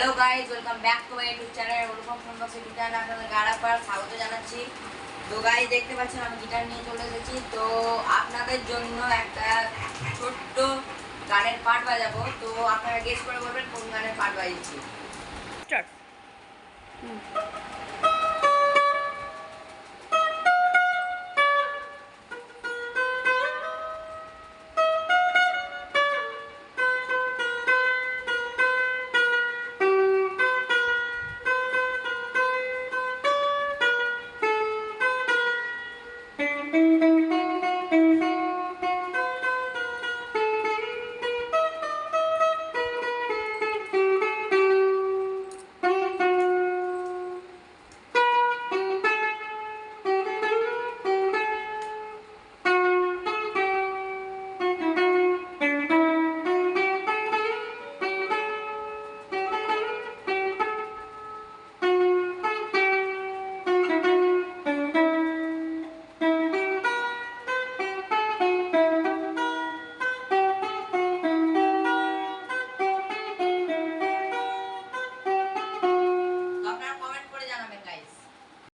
Hello guys welcome back to my YouTube channel Anupam phonebox guitar আপনাদের গাড়াপাড়া স্বাগত জানাচ্ছি। তো গাইজ দেখতে পাচ্ছেন আমি গিটার নিয়ে চলে এসেছি। তো আপনাদের জন্য একটা ছোট্ট গানের পার্ট বাজাবো। তো আপনারা গেস করে বলবেন কোন গানের পার্ট বাজিয়েছি। Thank you.